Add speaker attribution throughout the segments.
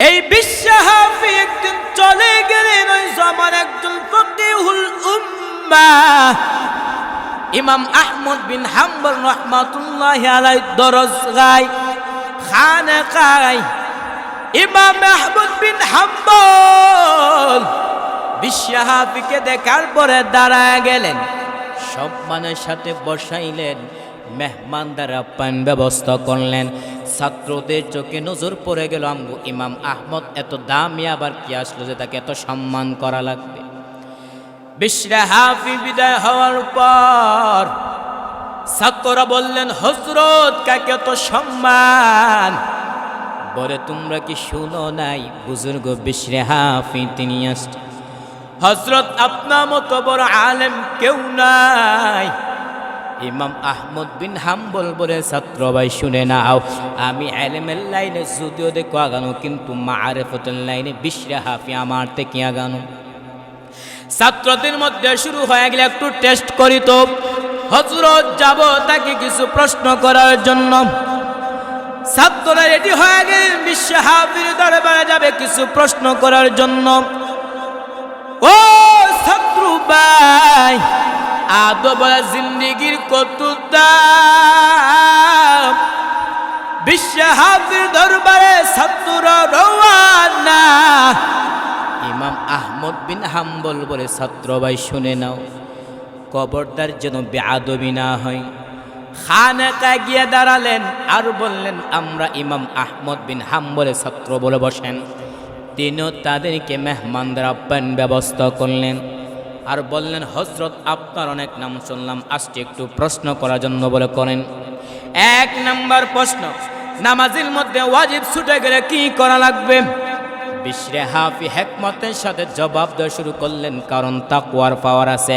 Speaker 1: এই বিশ্বহাফি একদিন চলে গেলেন ওই জমান একজন ফকিহুল উম্মা। ইমাম আহমদ বিন হাম্বল রহমাতুল্লাহ আলাই দরজ গায় খানে খায় ইমাম আহমদ বিন হাম্বল বিশ্বহাফিকে দেখার পরে দাঁড়ায় গেলেন সম্মানের সাথে বসাইলেন। মেহমানদার আপ্যায়ন ব্যবস্থা করলেন। ছাত্রদের চোখে নজর পড়ে গেল, আমগো ইমাম আহমদ এত দামি আবার কি আসলো যে তাকে এত সম্মান করা লাগবে? বিশ্রা হাফি বিদায় হওয়ার পর ছাত্ররা বললেন হজরত কাকে এত সম্মান? বলে, তোমরা কি শুনো নাই, বুজুর্গ বিশ্রে হাফি তিনি আসছেন? হজরত আপনার মতো বড় আলেম কেউ নাই। ইমাম আহমদ বিন হাম্বল বলে ছাত্র ভাই, শুনে নাও। আমি আলেমের লাইনে যদিও দেখো আগানো, কিন্তু মা মারেফতের লাইনে বিশ্রে হাফি আমার থেকে আগানো। ছাত্রদের মধ্যে শুরু হয়ে গেলে একটু টেস্ট করি তো। হজরত যাব তাকে কিছু প্রশ্ন করার জন্য। ছাত্ররা রেডি হয়ে গেলেন বিশ্ব হাফির দরবারে যাবে কিছু প্রশ্ন করার জন্য। ও শত্রু ভাই আদবলা জিন্দিগির কত দাম বিশ্ব হাফির দরবারে ছাত্ররা রওয়ানা। ইমাম আহমদ বিন হাম্বল বলে ছাত্র ভাই, শুনে নাও। কবরদার যেন বেআদবি না হয়। খানাকা গিয়ে দাঁড়ালেন আর বললেন, আমরা ইমাম আহমদ বিন হাম্বলে ছাত্র বলে বসেন। তিনিও তাদেরকে মেহমানদের আপ্যায়ন ব্যবস্থা করলেন। আর বললেন হজরত আপনার অনেক নাম শুনলাম আজকে একটু প্রশ্ন করার জন্য বলে করেন। এক নাম্বার প্রশ্ন, নামাজের মধ্যে ওয়াজিব ছুটে গেলে কি করা লাগবে? বিশ্রে হাফি হেকমতের সাথে জবাব দেওয়া শুরু করলেন কারণ তাকুয়ার পাওয়ার আছে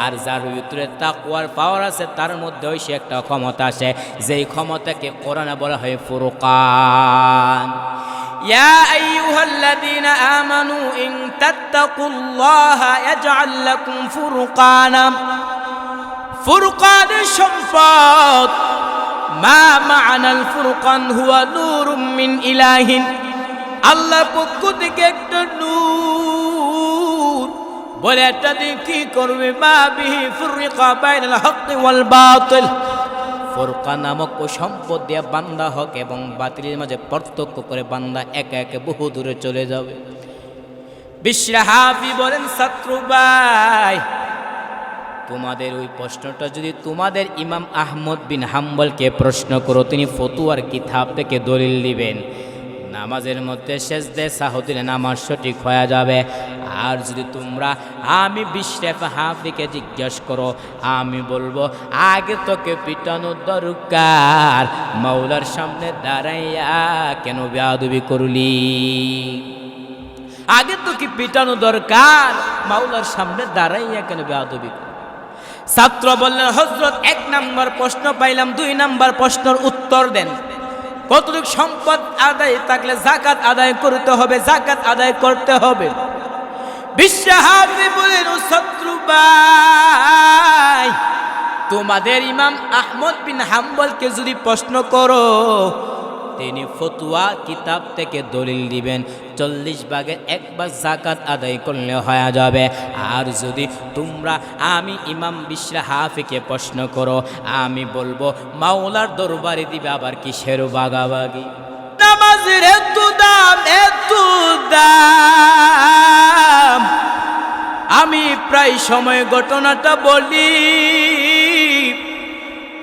Speaker 1: আর যার ভিতরে তাকুয়ার পাওয়ার আছে তার মধ্যেও সে একটা ক্ষমতা আছে যেই ক্ষমতাকে কোরআনে বলা হয় ফুরকান يا أيها الذين آمنوا إن تتقوا الله يجعل لكم فرقانا فرقان সম্পদ মা মা'নাল ফুরকান হুয়া নূরুম মিন ইলাহিন আল্লাহ পক্ষ থেকে একটা নূর। বলে একটা দিয়ে কি করবে? মা বিহি ফুররিকা বাতিল। ফোরকা নামক ও সম্পদ দিয়ে বান্দা হক এবং বাতিলের মাঝে পার্থক্য করে বান্দা একে একে বহু দূরে চলে যাবে। বিশ্রাহাবি বলেন ভাই, তোমাদের ওই প্রশ্নটা যদি তোমাদের ইমাম আহমদ বিন হাম্বলকে প্রশ্ন করো, তিনি ফতুয়ার কিতাব থেকে দলিল দিবেন। নামাজের মধ্যে শেষ দে সাহদিলে নামাজ সঠিক হয়ে যাবে। আর যদি তোমরা আমি বিশ্রেফ হাফিকে জিজ্ঞেস করো, আমি বলব, আগে তোকে পিটানো দরকার, মাওলার সামনে দাঁড়াইয়া কেন বেয়াদবি করলি? আগে তোকে পিটানো দরকার, মাওলার সামনে দাঁড়াইয়া কেন বেয়াদবি করলি? ছাত্র বললেন হজরত এক নাম্বার প্রশ্ন পাইলাম, দুই নাম্বার প্রশ্নের উত্তর দেন। কতটুক সম্পদ আদায় থাকলে জাকাত আদায় করতে হবে জাকাত আদায় করতে হবে। বলেন শত্রু তোমাদের ইমাম আহমদ বিন হাম্বলকে যদি প্রশ্ন করো তিনি ফতুয়া কিতাব থেকে দলিল দিবেন। চল্লিশ ভাগের একবার জাকাত আদায় করলে হয়ে যাবে। আর যদি তোমরা আমি ইমাম বিশ্রা হাফিকে প্রশ্ন করো, আমি বলব, মাওলার দরবারে দিবে আবার কিসের বাগাবাগি? নামাজের এত দাম এত দাম। আমি প্রায় সময় ঘটনাটা বলি।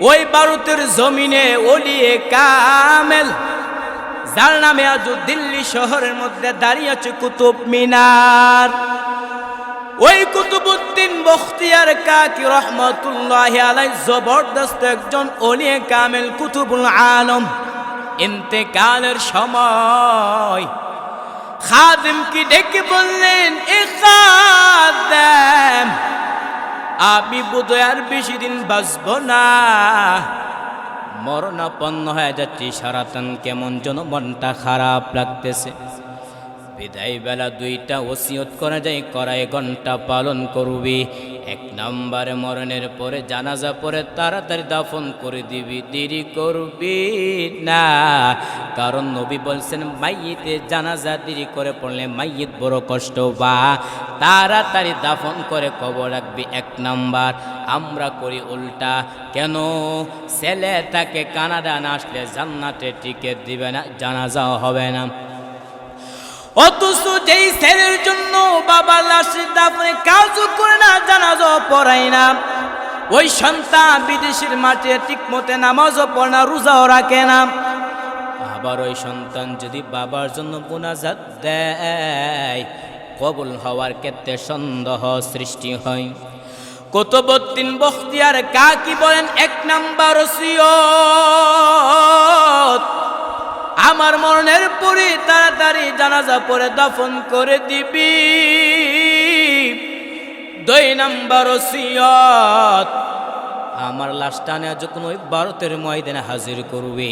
Speaker 1: ওই ভারতের জমিনে ওলিয়ে কামেল, যার নামে আজ দিল্লি শহরের মধ্যে দাঁড়িয়ে আছে কুতুব মিনার। ওই কুতুবুদ্দিন বখতিয়ার কাকি রহমতুল্লাহ আলাই জবরদস্ত একজন ওলিয়ে কামেল কুতুবুল আলম ইন্তেকালের সময় খাদিম কি ডেকে বললেন এ আমি বোধহয় আর বেশি দিন বাঁচব না। মরণাপন্ন হয়ে যাচ্ছি, সারাতন কেমন যেন মনটা খারাপ লাগতেছে। বিদায় বেলা দুইটা ওসিয়ত করা যায় করাই ঘণ্টা পালন করবি। এক নম্বরে মরণের পরে জানাজা পরে তাড়াতাড়ি দাফন করে দিবি, দেরি করবি না। কারণ নবী বলছেন, মাইয়েতে জানাজা দেরি করে পড়লে মাইয়েত বড় কষ্ট বা। তাড়াতাড়ি দাফন করে কবর রাখবি, এক নাম্বার। আমরা করি উল্টা, কেন? ছেলে তাকে কানাডা না আসলে জান্নাতে টিকিট দিবে না জানাজা হবে না। অথচ যেই ছেলের জন্য বাবা লাশের দাফনে কাজও করে না জানাজও পড়ায় না। ওই সন্তান বিদেশের মাঠে ঠিক মতে নামাজও পড়ে না, রোজাও রাখে না। আবার ওই সন্তান যদি বাবার জন্য মোনাজাত দেয়, কবুল হওয়ার ক্ষেত্রে সন্দেহ সৃষ্টি হয়। কুতুবুদ্দিন বখতিয়ার কাকি বলেন, এক নাম্বার ওসিয়ত আমার মরণের পরে তাড়াতাড়ি জানাজা পরে দাফন করে দিবি। দুই নাম্বার ওসিয়ত, আমার লাশটা নেওয়া যখন ওই ভারতের ময়দানে হাজির করবে।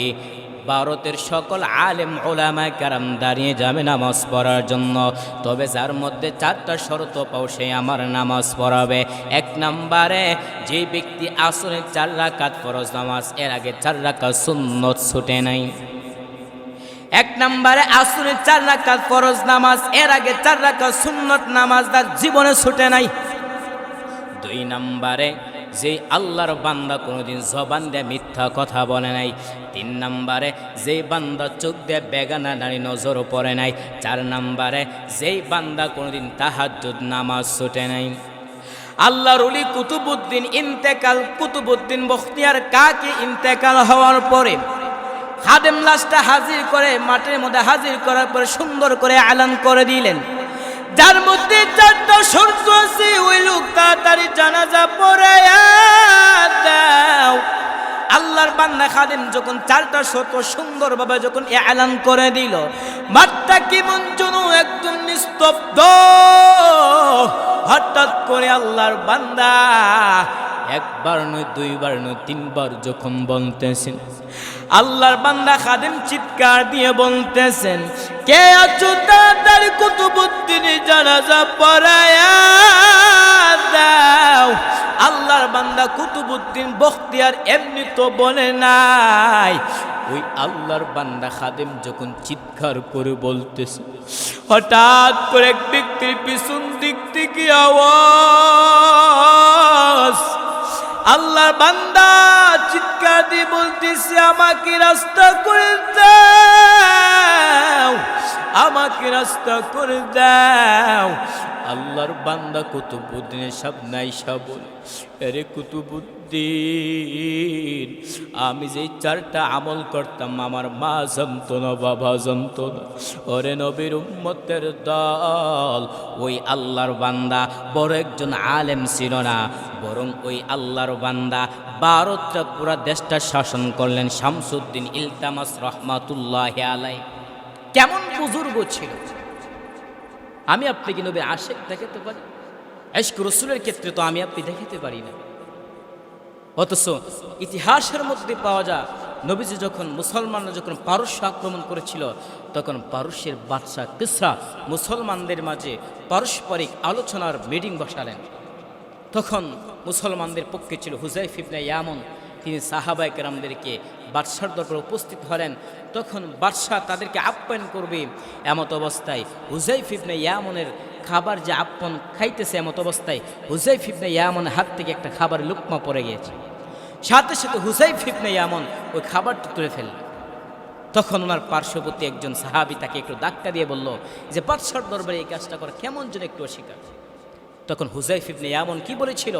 Speaker 1: ভারতের সকল আলেম ওলামা কারাম দাঁড়িয়ে যাবে নামাজ পড়ার জন্য। তবে যার মধ্যে চারটা শর্ত পাও, সে আমার নামাজ পড়াবে। এক নম্বরে, যে ব্যক্তি আসলে চার রাকাত ফরজ নামাজ, এর আগে চার রাকাত সুন্নত ছুটে নাই। এক নম্বরে আসুরের চার রাকাত ফরজ নামাজ, এর আগে চার রাকাত সুন্নত নামাজ, তার জীবনে ছুটে নাই। দুই নম্বরে যে আল্লাহর বান্দা কোনোদিন জবান দিয়ে মিথ্যা কথা বলে নাই। তিন নম্বরে যেই বান্দা চোখ দিয়ে বেগানা নারী নজর পড়ে নাই। চার নম্বরে যেই বান্দা কোনোদিন তাহাজ্জুদ নামাজ ছুটে নাই। আল্লাহর উলি কুতুবুদ্দিন ইন্তেকাল কুতুবুদ্দিন বখতিয়ার কাকে ইন্তেকাল হওয়ার পরে খাদেম লাশটা হাজির করে মাঠের মধ্যে হাজির করার পরে সুন্দর করে আলান করে দিলেন। যার মধ্যে চারটা সূর্য আছে, ওই লোক তাড়াতাড়ি জানাজা দাও। আল্লাহর বান্দা খাদেম যখন চারটা শত সুন্দরভাবে যখন এলান করে দিল, মাঠটা কেমন যেন একদম নিস্তব্ধ। হঠাৎ করে আল্লাহর বান্দা একবার নয়, দুইবার নয়, তিনবার যখন বলতেছেন আল্লাহর বান্দা খাদেম চিৎকার দিয়ে বলতেছেন, কে আছো তাড়াতাড়ি কুতুবুদ্দিন জানাজা পড়ায়া দাও আল্লাহর বান্দা কুতুবুদ্দিন বখতিয়ার এমনি তো বলে নাই। ওই আল্লাহর বান্দা খাদেম যখন চিৎকার করে বলতেছে, হঠাৎ করে এক ব্যক্তির পিছন দিক থেকে আওয়াজ আল্লাহর বান্দা চিৎকার দিয়ে বলতেছে আমাকে রাস্তা করে দাও আমাকে রাস্তা করে দাও। আল্লাহর বান্দা কুতুবুদ্দিনের সব নাই সাবল। আরে কুতুবুদ্দিন, আমি যেই চারটা আমল করতাম, আমার মা জানত না, বাবা জানত না। ওরে নবীর উম্মতের দল, ওই আল্লাহর বান্দা বড় একজন আলেম ছিল না, বরং ওই আল্লাহর বান্দা ভারতটা পুরা দেশটা শাসন করলেন শামসুদ্দিন ইলতামাস রহমাতুল্লাহ আলাই কেমন বুজুর্গ ছিল। আমি আপনি কি নবী আশেক দেখাতে পারি? এশক রসুলের ক্ষেত্রে তো আমি আপনি দেখাতে পারি না। অথচ ইতিহাসের মধ্যে পাওয়া যায় নবীজি যখন মুসলমানরা যখন পারস্য আক্রমণ করেছিল, তখন পারস্যের বাদশাহ কিসরা মুসলমানদের মাঝে পারস্পরিক আলোচনার মিটিং বসালেন। তখন মুসলমানদের পক্ষে ছিল হুজাইফ ইবনে ইয়ামন তিনি সাহাবাই কেরামদেরকে বাদশার দরবারে উপস্থিত হলেন। তখন বাদশাহ তাদেরকে আপ্যায়ন করবে। এমত অবস্থায় হুজাইফ ইবনে ইয়ামনের খাবার যে আপ্যায়ন খাইতেছে এমত অবস্থায় হুজাইফ ইবনে ইয়ামনের হাত থেকে একটা খাবারের লুকমা পড়ে গিয়েছে। সাথে সাথে হুজাইফ ইবনে ইয়ামন ওই খাবারটা তুলে ফেলল তখন ওনার পার্শ্ববর্তী একজন সাহাবি তাকে একটু ধাক্কা দিয়ে বলল যে, বাদশার দরবারে এই কাজটা করা কেমন যেন একটু অস্বীকার। তখন হুজাইফ ইবনে ইয়ামন কি বলেছিল?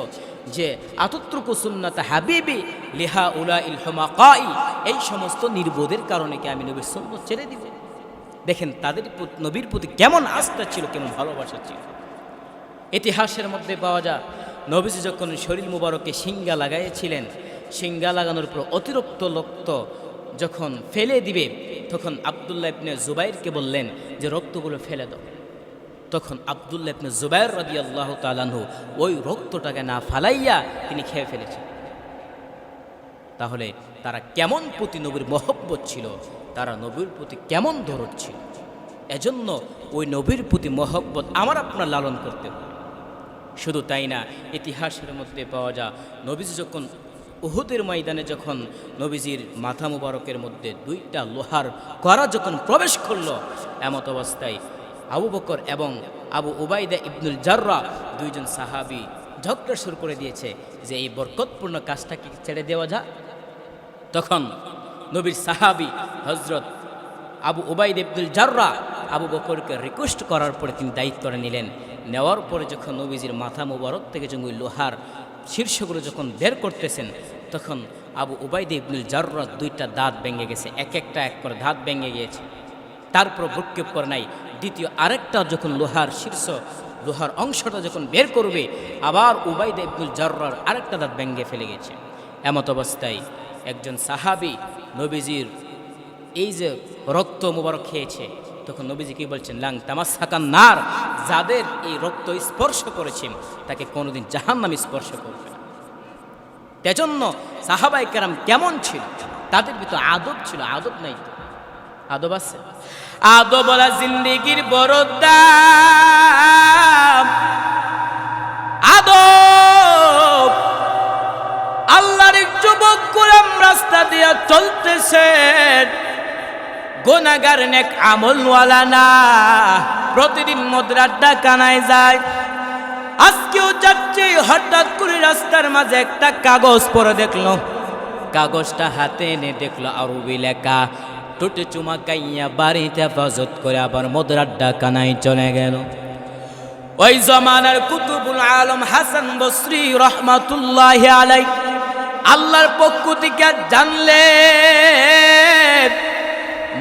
Speaker 1: যে, আতত্রুকু সুন্নাত হাবিবি লিহা উলা ইল কাই এই সমস্ত নির্বোধের কারণে কি আমি নবীর সুন্নত ছেড়ে দিব? দেখেন, তাদের নবীর প্রতি কেমন আস্থা ছিল, কেমন ভালোবাসা ছিল। ইতিহাসের মধ্যে পাওয়া যায়, নবীজি যখন শরীর মুবারকে সিঙ্গা লাগাইছিলেন সিঙ্গা লাগানোর পর অতিরিক্ত রক্ত যখন ফেলে দিবে, তখন আবদুল্লাহ ইবনে জুবাইরকে বললেন যে, রক্তগুলো ফেলে দাও। তখন আবদুল্লাহ ইবনে জুবাইর রাদি তালানহু ওই রক্তটাকে না ফালাইয়া তিনি খেয়ে ফেলেছেন। তাহলে তারা কেমন প্রতি নবীর মহব্বত ছিল? তারা নবীর প্রতি কেমন দরদ ছিল? এজন্য ওই নবীর প্রতি মহব্বত আমার আপনার লালন করতে হবে। শুধু তাই না, ইতিহাসের মধ্যে পাওয়া যা নবীজি যখন উহুদের ময়দানে যখন নবীজির মাথা মুবারকের মধ্যে দুইটা লোহার করা যখন প্রবেশ করল, এমত অবস্থায় আবু বকর এবং আবু উবাইদা ইবনুল জাররা দুইজন সাহাবি ঝগড়া শুরু করে দিয়েছে যে এই বরকতপূর্ণ কাজটাকে ছেড়ে দেওয়া যা তখন নবীর সাহাবি হজরত আবু উবাইদ ইবনুল জাররা আবু বকরকে রিকোয়েস্ট করার পরে তিনি দায়িত্বটা নিলেন। নেওয়ার পরে যখন নবীজির মাথা মুবারক থেকে যখন লোহার শীর্ষগুলো যখন বের করতেছেন, তখন আবু উবাইদ ইবনুল জাররা দুইটা দাঁত ভেঙে গেছে, এক একটা এক করে দাঁত ভেঙে গিয়েছে। তারপর ভ্রুক্ষেপ করে নাই। দ্বিতীয় আরেকটা যখন লোহার শীর্ষ, লোহার অংশটা যখন বের করবে, আবার উবাইদ ইবনুল জাররার আরেকটা দাঁত ভেঙে ফেলে গেছে। এমত অবস্থায় একজন সাহাবি নবীজির এই যে রক্ত মুবারক খেয়েছে, তখন নবীজি কি বলছেন? লাং তামাসাকান নার, যাদের এই রক্ত স্পর্শ করেছেন তাকে কোনোদিন জাহান্নাম স্পর্শ করবে না। তেজন্য সাহাবাই কেরাম কেমন ছিল? তাদের ভিতর আদব ছিল, আদব নাই আদব আছে? আদব বলা জিন্দিগির বড় আদব। আল্লাহর যুবক গোলাম রাস্তা দিয়ে চলতেছেন গোনাগার নেক আমলওয়ালা না। প্রতিদিন মদ্রার ডাকানায় যায়। আজকেও যাচ্ছে, হঠাৎ করে রাস্তার মাঝে একটা কাগজ পরে দেখল। কাগজটা হাতে এনে দেখল আরবি লেখা। টুটে চুমা কাইয়া বাড়িতে হেফাজত করে আবার মদরার ডাকানায় চলে গেল। ওই জমানার কুতুবুল আলম হাসান বসরি রহমাতুল্লাহ আলাই আল্লাহর পক্ষ থেকে জানলে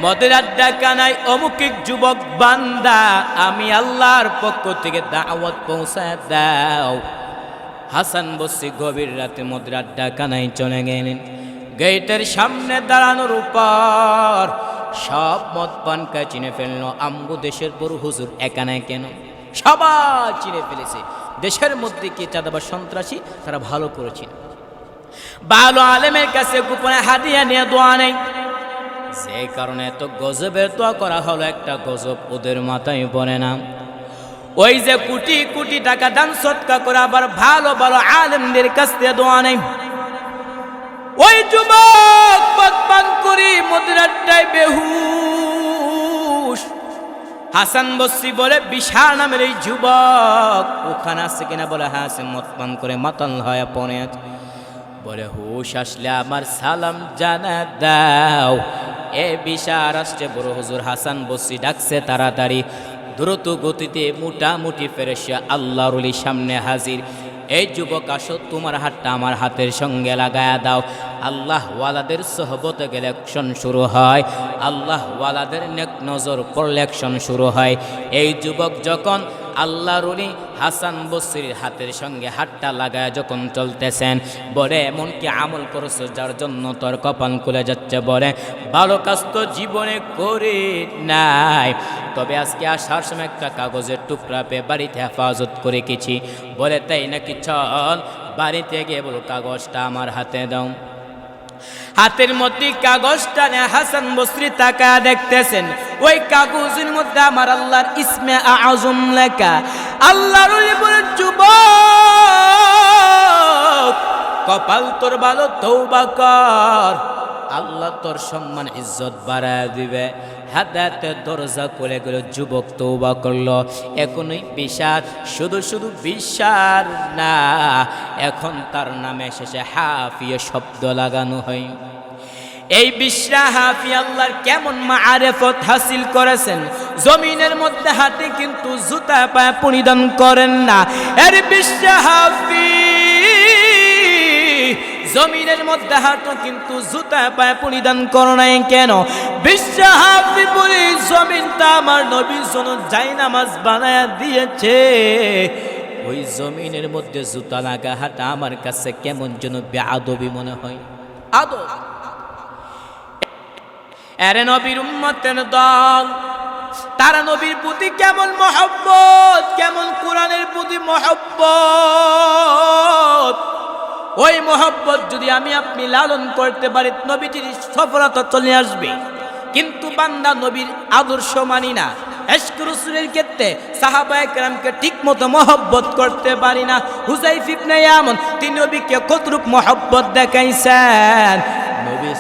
Speaker 1: মদের আড্ডা কানাই অমুক এক যুবক বান্দা, আমি আল্লাহর পক্ষ থেকে দাওয়াত পৌঁছায় দাও। হাসান বসি গভীর রাতে মদের আড্ডা কানাই চলে গেলেন। গেটের সামনে দাঁড়ানোর উপর সব মদ পানকা চিনে ফেলল। আমগো দেশের বড় হুজুর একানায় কেন? সবাই চিনে ফেলেছে। দেশের মধ্যে কি চাঁদাবার সন্ত্রাসী? তারা ভালো করেছিল ভালো আলেমের কাছে গোপনে হাদিয়া নিয়ে দোয়া নেই। যে কারণে এত গজবের দোয়া করা হলো, একটা গজব ওদের মাথায় পড়ে না। ওই যে কোটি কোটি টাকা দান সৎকা করে আবার ভালো ভালো আলেমদের কাছ থেকে দোয়া নেই। ওই যুবক পান করি মদিরাটাই বেহুশ। হাসান বসরি বলে, বিশাল নামের এই যুবক ওখানে আছে কিনা? বলে হ্যাঁ সে মদ পান করে মাতাল হয় আছে। বলে, হুশ, আসলে আমার সালাম জানা দাও। এ বিশাল আসছে, বড় হুজুর হাসান বসরি ডাকছে তাড়াতাড়ি। দ্রুত গতিতে মোটামুটি ফেরেসা আল্লাহর অলি সামনে হাজির। এই যুবক আসো, তোমার হাতটা আমার হাতের সঙ্গে লাগায়া দাও। আল্লাহ ওয়ালাদের সহবতে গেলে অ্যাকশন শুরু হয়। আল্লাহ ওয়ালাদের নেক নজর পড়লে অ্যাকশন শুরু হয়। এই যুবক যখন আল্লাহ রুলি হাসান বসরির হাতের সঙ্গে হাতটা লাগায় যখন চলতেছেন, বলে, এমনকি আমল করছ, যার জন্য তোর কপাল খুলে যাচ্ছে, বলে, ভালো কাজ তো জীবনে করে নাই। তবে আজকে আসার সময় একটা কাগজের টুকরা পেয়ে বাড়িতে হেফাজত করে গেছি। বলে, তাই নাকি চল, বাড়িতে গিয়ে বলো, কাগজটা আমার হাতে দাও। হাতের মধ্যে কাগজটা নিয়ে হাসান বসরি তাকা দেখতেছেন। ওই কাগজের মধ্যে আমার আল্লাহর ইসমে আজম লেখা, আল্লাহর যুব কপাল তোর ভালো তৌবা কর। আল্লাহ তোর সম্মান ইজ্জত বাড়ায় দিবে। হাতাতে দরজা করে গেল, যুবক তৌবা করল। এখনই বিষাদ, শুধু শুধু বিষাদ না, এখন তার নামে শেষে হাফিয়ে শব্দ লাগানো হয়। এই বিশ্রা হাফি আল্লাহর কেমন মা মারেফত হাসিল করেছেন। জমিনের মধ্যে হাতে কিন্তু জুতা পায়ে পরিধান করেন না। এর বিশ্রা হাফি জমিনের মধ্যে হাত কিন্তু জুতা পায়ে পরিধান করো নাই কেন? বিশ্বা পরি জমিনটা আমার নবীর জন্য যাই নামাজ বানায় দিয়েছে। ওই জমিনের মধ্যে জুতা লাগা হাঁটা আমার কাছে কেমন যেন বেআবি মনে হয়। আদব। এরে নবীর উম্মতের দল তারা নবীর প্রতি কেমন মহব্বত কেমন কোরআনের প্রতি মহব্বত? ওই মোহব্বত যদি আমি আপনি লালন করতে পারি নবীটির সফলতা চলে আসবে। কিন্তু বান্দা নবীর আদর্শ মানি না। এশক ক্ষেত্রে সাহাবা একরামকে ঠিক মতো মহব্বত করতে পারি না। হুজাইফ ইবনে এমন তিনি নবীকে কতরূপ মহব্বত দেখাইছেন? নবীর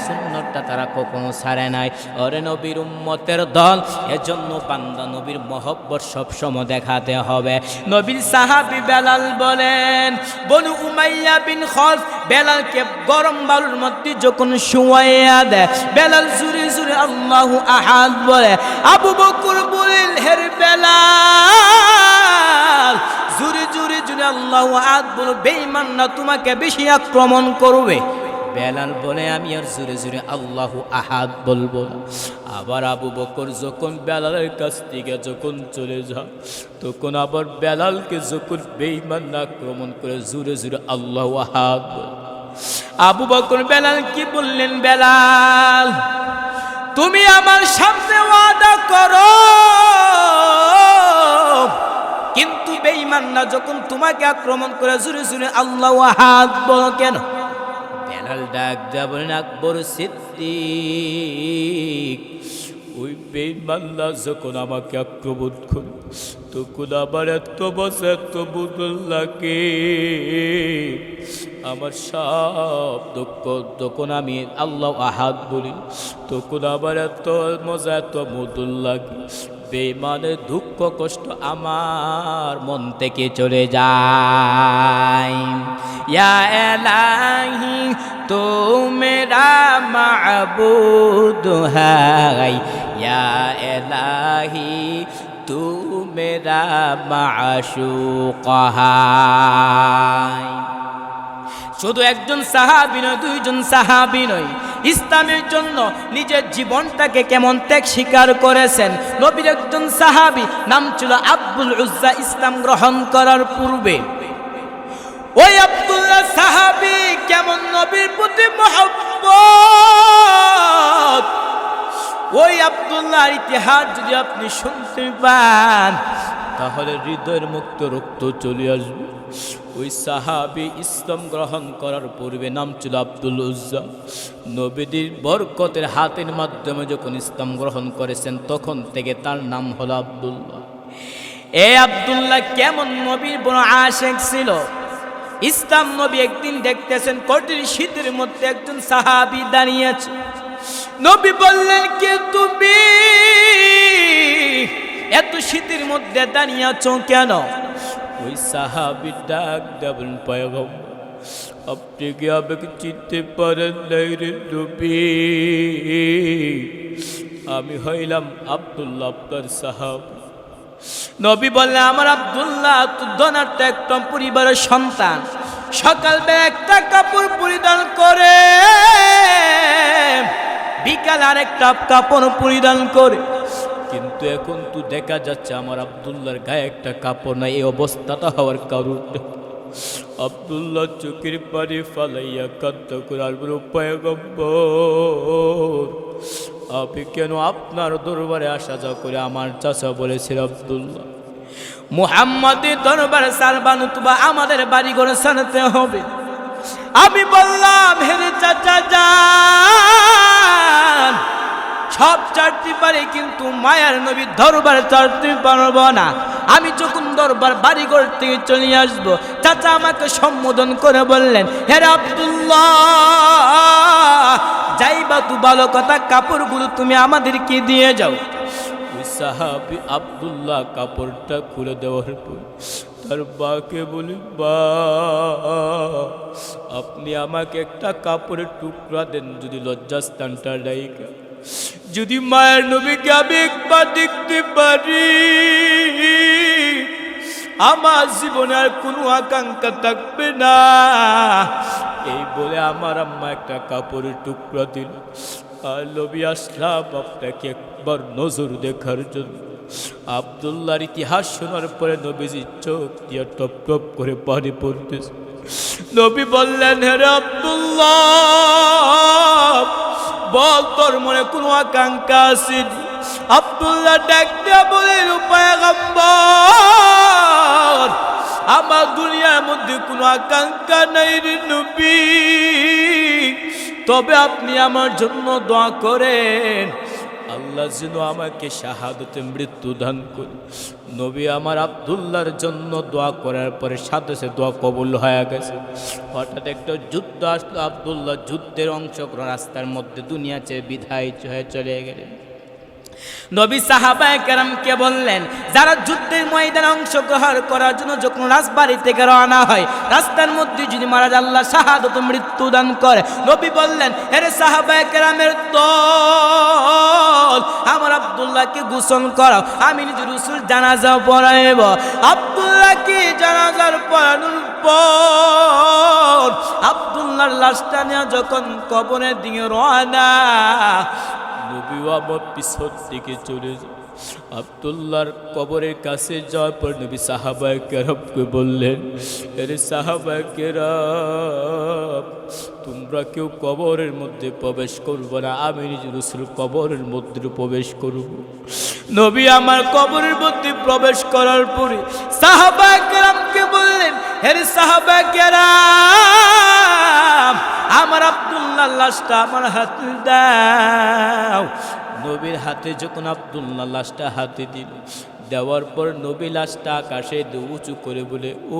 Speaker 1: সুন্নতটা তারা কখনো ছাড়ে নাই। অরে নবীর উম্মতের দল, এজন্য বান্দা নবীর মহব্বত সবসময় দেখাতে হবে। নবীর সাহাবি বেলাল বলেন, বনু উমাইয়া বিন খলফ বেলালকে গরম বালুর মধ্যে যখন শুয়াইয়া দেয়, বেলাল জুরে জুরে আল্লাহু আহাদ বলে, আবু বকুর বলেন হের বেলাল। জুরে জুরে জুরে আল্লাহু আহাদ বলো বেঈমান না তোমাকে বেশি আক্রমণ করবে। বেলাল বলে, আমি আর জোরে জোরে আল্লাহ আহাদ বলব। আবার আবু বকর যখন বেলালের কাছ থেকে যখন চলে যায়, তখন আবার বেলালকে যখন বেইমান আক্রমণ করে জোরে জোরে আল্লাহ আহাদ। আবু বকর বেলাল কি বললেন, বেলাল, তুমি আমার সামনে ওয়াদা করো, কিন্তু বেঈমান না যখন তোমাকে আক্রমণ করে জুরে জুরে আল্লাহ হাত বলো কেন বেলাল ডাক যাব বলেন আকবর সিদ্দিক। ওই বাংলা যখন আমাকে আক্রমণ করে তখন আমার এত বছর এত বুদল লাগে আমার সব দুঃখ তখন আমি আল্লাহ আহাত বলি তখন আমার এত মজা এত মধুর লাগে দুঃখ, কষ্ট আমার মন থেকে চলে যায়। এলাহি তো মেরা মাবুদ হাই এলাহি, তু মেরা মাশুক হাই শুধু একজন সাহাবি নয়, দুইজন সাহাবি নয়। ইসলামের জন্য নিজের জীবনটাকে কেমন ত্যাগ স্বীকার করেছেন? নবীর একজন সাহাবি, নাম ছিল আব্দুল উজ্জা, ইসলাম গ্রহণ করার পূর্বে। ওই আব্দুল্লাহ সাহাবি কেমন নবীর প্রতি মহব্বত? ওই আব্দুল্লাহর ইতিহাস যদি আপনি শুনতে পান, তাহলে হৃদয়ের মুক্ত রক্ত চলে আসবে। ওই সাহাবি ইসলাম গ্রহণ করার পূর্বে নাম ছিল আব্দুল উজ্জা। নবীদের বরকতের হাতের মাধ্যমে যখন ইসলাম গ্রহণ করেছেন, তখন থেকে তার নাম হলো আব্দুল্লাহ। এ আব্দুল্লাহ কেমন নবীর বড় আশেক ছিল? ইসলাম নবী একদিন দেখতেছেন কঠিন শীতের মধ্যে একজন সাহাবি দাঁড়িয়েছে নবী বললেন কে তুমি? এত শীতের মধ্যে দাঁড়িয়ে আছো কেন? ওই সাহাবি ডাক দেবেন পয়গম আপনি কি আমাকে চিনতে পারেন নাই রে নবী? আমি হইলাম আব্দুল্লাহ আপনার সাহাব। নবী বললে আমার আব্দুল্লাহ তো ধনার্থ একটা পরিবারের সন্তান। সকালবেলা একটা কাপড় পরিধান করে বিকাল আরেকটা কাপড় পরিধান করে। কিন্তু এখন তো দেখা যাচ্ছে আমার আবদুল্লার গায়ে একটা কাপড় নাই, এই অবস্থাটা হওয়ার কারণ। আব্দুল্লাহ চোখের পানি ফালাইয়া কান্ত করার উপায় আপনি কেন আপনার দরবারে আসা যাওয়া করে? আমার চাচা বলেছিল, আব্দুল্লাহ, মুহাম্মাদের দরবারে সারবানু তুবা আমাদের বাড়ি করে সারাতে হবে। আমি বললাম হেরে চাচা যান সব চারটি পারে কিন্তু মায়ার নবী দরবার চারতে পারব না। আমি যখন দরবার বাড়ি ঘর থেকে চলে আসব, চাচা আমাকে সম্বোধন করে বললেন হেরে আব্দুল্লাহ, যাইবা তু ভালো কথা, কাপড়গুলো তুমি আমাদেরকে দিয়ে যাও। সাহাবি আব্দুল্লাহ কাপড়টা খুলে দেওয়ার পর তার বাকে বলি, বা, আপনি আমাকে একটা কাপড়ের টুকরা দেন যদি লজ্জাস্থানটা ডাইকা যদি মায়ের নবীকে আমি একবার দেখতে পারি, আমার জীবনে আর কোনো আকাঙ্ক্ষা থাকবে না। এই বলে আমার আম্মা একটা কাপড়ের টুকরা দিল। আর নবী আসলাম আপনাকে একবার নজর দেখার জন্য। আবদুল্লাহর ইতিহাস শোনার পরে নবীজি চোখ দিয়ে টপ টপ করে পানি পড়তেছে। নবী বললেন হেরে আব্দুল্লাহ, বল তোর মনে কোনো আকাঙ্ক্ষা আছে? আব্দুল্লাহ ডাক দিয়া বলে উপায় আমার দুনিয়ার মধ্যে কোনো আকাঙ্ক্ষা নাই রে নবী। তবে আপনি আমার জন্য দোয়া করেন। আল্লাহ যেন আমাকে শাহাদতে মৃত্যু দান করে। নবী আমার আবদুল্লার জন্য দোয়া করার পরে সাথে সে দোয়া কবুল হয়ে গেছে। হঠাৎ একটা যুদ্ধ আসলো, আবদুল্লাহ যুদ্ধের অংশগ্রহণ রাস্তার মধ্যে দুনিয়া চেয়ে বিধায় হয়ে চলে গেলেন। নবী সাহাবায়ে কেরামকে বললেন, যারা যুদ্ধের ময়দানে অংশগ্রহণ করার জন্য যখন রাজবাড়ি থেকে রওনা হয়, রাস্তার মধ্যে যদি মারা আল্লাহ শাহাদত মৃত্যু দান করে। নবী বললেন, হেরে সাহাবায়ে কেরামের দল, আমার আব্দুল্লাহকে গোসল করাও, আমি নিজে রসুল জানাজা পড়াইব। আব্দুল্লাহকে জানাজার পড়ানোর পর আব্দুল্লাহর লাশটা নিয়ে যখন কবরের দিকে রওনা নবীও আমার পিছন দিকে চলে যায়। আবদুল্লাহর কবরের কাছে যাওয়ার পর নবী সাহাবায় বললেন, আরে সাহাবায় তোমরা কেউ কবরের মধ্যে প্রবেশ করব না, আমি নিজ রসুল কবরের মধ্যে প্রবেশ করব। নবী আমার কবরের মধ্যে প্রবেশ করার পরে সাহাবা কেরামকে বললেন হেরে সাহাবা কেরাম, আমার আব্দুল্লাহ লাশটা আমার হাতে দাও। নবীর হাতে যখন আব্দুল্লাহ লাশটা হাতে দিল, দেওয়ার পর নবী লাশটা আকাশে উঁচু করে বলে ও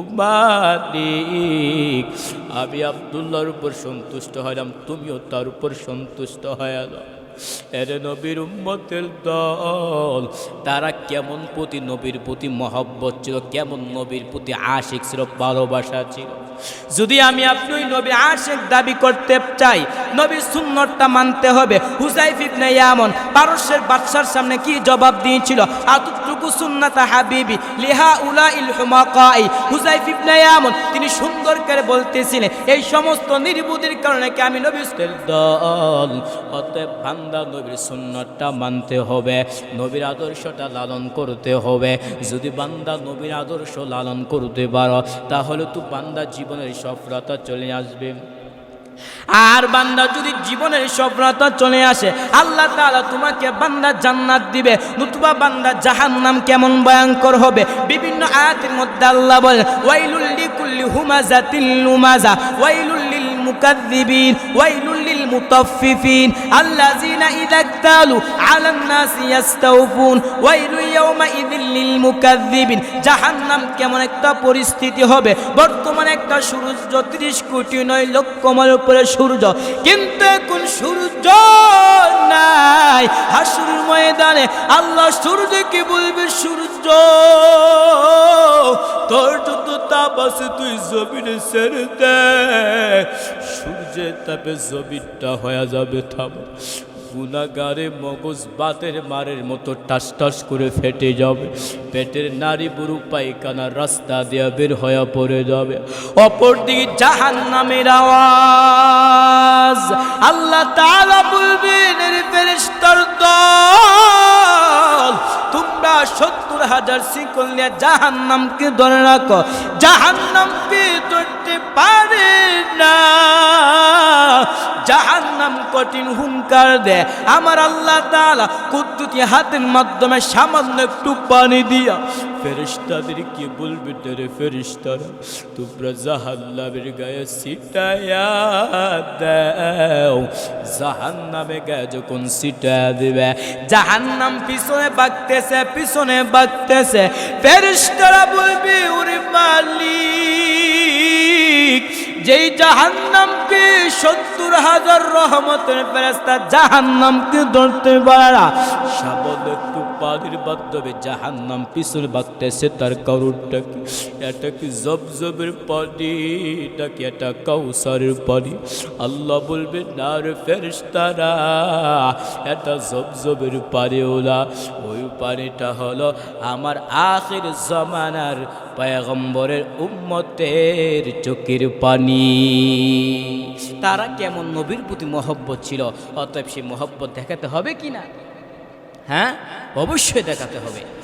Speaker 1: আমি আব্দুল্লাহর উপর সন্তুষ্ট হলাম, তুমিও তার উপর সন্তুষ্ট হয়ে এরে নবীর উম্মতের দল, তারা কেমন প্রতি নবীর প্রতি মহব্বত ছিল, কেমন নবীর প্রতি আশিক ছিল, ভালোবাসা ছিল। যদি আমি আপনি নবী আশেক দাবি করতে চাই, নবীর সুন্নতটা মানতে হবে। হুসাইফ ইবনে ইয়ামন পারস্যের বাদশার সামনে কি জবাব দিয়েছিল? আতুটুকু সুন্নাতা হাবিবি লিহা উলা হুমাকাই। হুসাইফ ইবনে ইয়ামন, তিনি সুন্দর করে বলতেছিলেন, এই সমস্ত নির্বুদ্ধির কারণে কি আমি নবীর দল? অতএব বান্দা নবীর সুন্নতটা মানতে হবে, নবীর আদর্শটা লালন করতে হবে। যদি বান্দা নবীর আদর্শ লালন করতে পারো, তাহলে তো বান্দা জীবনের সফলতা চলে আসবে। আর বান্দা যদি জীবনের সফলতা চলে আসে, আল্লাহ তালা তোমাকে বান্দা জান্নাত দিবে। নতুবা বান্দা জাহান্নাম কেমন ভয়ঙ্কর হবে। বিভিন্ন আয়াতের মধ্যে আল্লাহ বলে ওয়াইলুল্লি কুল্লি হুমাজা তিল্লুমাজা ওয়াইলুল লিল মুকাদ্দিবিন, ওয়াইলুল লিল মুতাফফিফিন আল্লাযিনা ইযা ইক্তালু আলান নাসি ইয়াস্তাউফুন ওয়াইলু ইয়াউমা ইযিল লিল মুকাদ্দিবিন জাহান্নাম কেমন একটা পরিস্থিতি হবে। বর্তমানে একটা সূর্য 30 কোটি নয় লক্ষ মাইল উপরে সূর্য। কিন্তু এখন সূর্য নাই। হাসুর ময়দানে আল্লাহ সূর্যকে বলবে? সূর্য, তোর যত তাপ আছে তুই জমিনে ছেড়ে দে। সূর্যের তাপে জমিনটা হয়ে যাবে, থাম। গুনাগারে মগজ বাতের মারের মতো টাস টাস করে ফেটে যাবে। পেটের নারী বুড়ু পায়খানার রাস্তা দিয়ে বের হয়ে পড়ে যাবে। অপরদিকে জাহান নামের আওয়াজ, আল্লাহ তাআলা বলবেন, এর ফেরেশতার দল, তোমরা সত্তর হাজার শিকল নিয়ে জাহান নামকে ধরে রাখো। জাহান নামকে ধরতে পারে না। জাহান নাম কঠিন হুঙ্কার দেয়। আমার আল্লাহ তাআলা কুদ্দুতি হাতের মাধ্যমে সামান্য একটু পানি দিয়া ফেরিস্তাদেরকে বলবে রে ফেরিস্তারা তোমরা জাহান্নামের গায়ে সিটায়া দাও। জাহান্নামে গায়ে যখন সিটায়া দিবে, জাহান্নাম পিছনে বাগতেছে পিছনে বাগতেছে। ফেরিস্তারা বলবে, ওরে মালিক যেই জাহান্নামকে সত্তর হাজার রহমতের ফেরেস্তা জাহান্নামকে ধরতে পারা সাবল একটু পানির মাধ্যমে জাহান্নাম পিছনে বাগতেছে তার কারণটা কি এটা কি জবজবের পানি নাকি এটা কাউসারের পানি আল্লাহ বলবে, না রে ফেরেস্তারা এটা জবজবের পানি ওলা। ওই পানিটা হলো আমার আখির জমানার পয়গম্বরের উম্মতের চোখের পানি। তারা কেমন নবীর প্রতি মহব্বত ছিল, অতএব সেই মহব্বত দেখাতে হবে কি না? হ্যাঁ? অবশ্যই দেখাতে হবে।